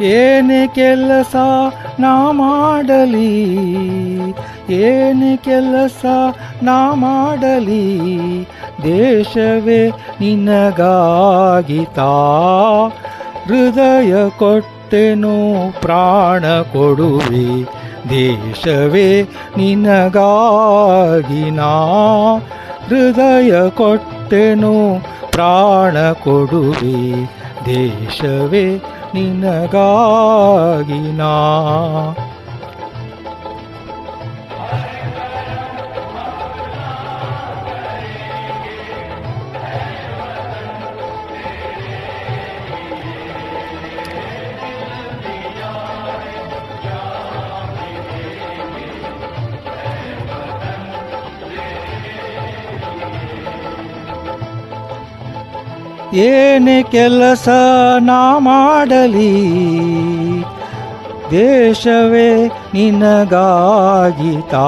ಏನೇ ಕೆಲಸ ನಾ ಮಾಡಲಿ, ಏನೇ ಕೆಲಸ ನಾ ಮಾಡಲಿ, ದೇಶವೇ ನಿನಗಾಗಿತಾ. ಹೃದಯ ಕೊಟ್ಟೆನು ಪ್ರಾಣ ಕೊಡುವೆ, ದೇಶವೇ ನಿನಗಾಗಿನ. ಹೃದಯ ಕೊಟ್ಟೆನು ಪ್ರಾಣ ಕೊಡುವೆ ದೇಶವೇ ನಿನಗಾಗಿ ಏನೇ ಕೆಲಸ ನಾ ಮಾಡಲಿ ದೇಶವೇ ನಿನಗಾಗಿತಾ.